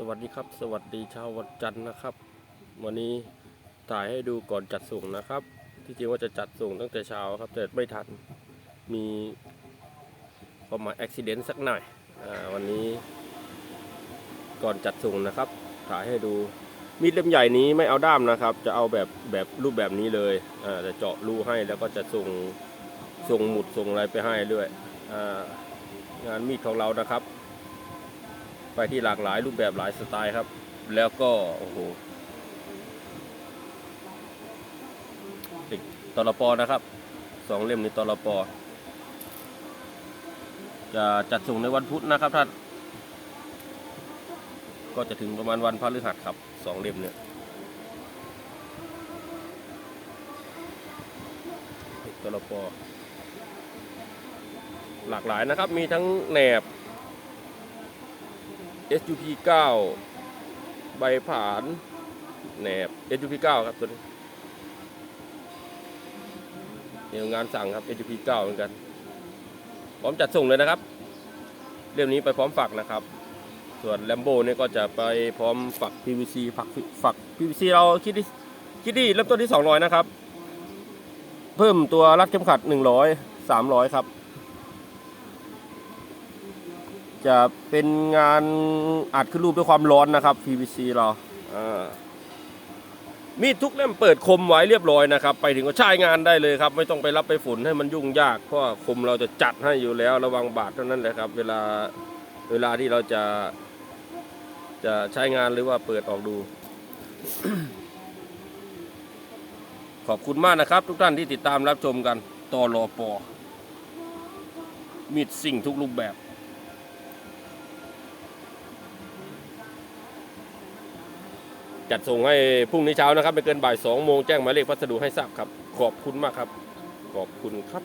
สวัสดีครับ สวัสดีชาววันจันทร์นะครับ วันนี้ถ่ายให้ดูก่อนจัดส่งนะครับ ที่จริงว่าจะจัดส่งตั้งแต่เช้าครับ แต่ไม่ทันมีประมาณอุบิเหตุสักหน่อยอวันนี้ก่อนจัดส่งนะครับ ถ่ายให้ดูมีดเล่มใหญ่นี้ไม่เอาด้ามนะครับ จะเอาแบบแบบรูปแบบนี้เลยอ่าจะเจาะรูให้แล้วก็จะส่งส่งหมุดส่งอะไรไปให้ด้วยงานมีดของเรานะครับ ไปที่หลากหลายรูปแบบหลายสไตล์ครับ แล้วก็โอ้โหติดตลปอนะครับสองเล่มในี้ตลปอจะจัดส่งในวันพุธนะครับท่านก็จะถึงประมาณวันพฤหัสครับสองเล่มเนี่ยติดตลปอหลากหลายนะครับ มีทั้งแหนบ SUP 9 ใบผานแหนบ SUP 9 ครับตัวนี้เดี๋ยงานสั่งครับ SUP 9 เหมือนกัน พร้อมจัดส่งเลยนะครับเรื่องนี้ไปพร้อมฝักนะครับ ส่วนแลมโบเนี่ยก็จะไปพร้อมฝัก PVC ฝักฝัก PVC เราคิดดิคิดดิเริ่มต้นที่ 200 นะครับ เพิ่มตัวรัดเข็มขัด 100 300 ครับ จะเป็นงานอัดขึ้นรูปด้วยความร้อนนะครับ PVC เรามีดทุกเล่มเปิดคมไว้เรียบร้อยนะครับ ไปถึงก็ใช้งานได้เลยครับ ไม่ต้องไปรับไปฝุ่นให้มันยุ่งยากเพราะคมเราจะจัดให้อยู่แล้วระวังบาดเท่านั้นแหละครับ เวลาเวลาที่เราจะจะใช้งานหรือว่าเปิดออกดู ขอบคุณมากนะครับ ทุกท่านที่ติดตามรับชมกันตอรอปอมีดสิ่งทุกรูปแบบ จัดส่งให้พรุ่งนี้เช้านะครับ ไม่เกินบ่ายสองโมงแจ้งหมายเลขพัสดุให้ทราบครับ ขอบคุณมากครับ ขอบคุณครับ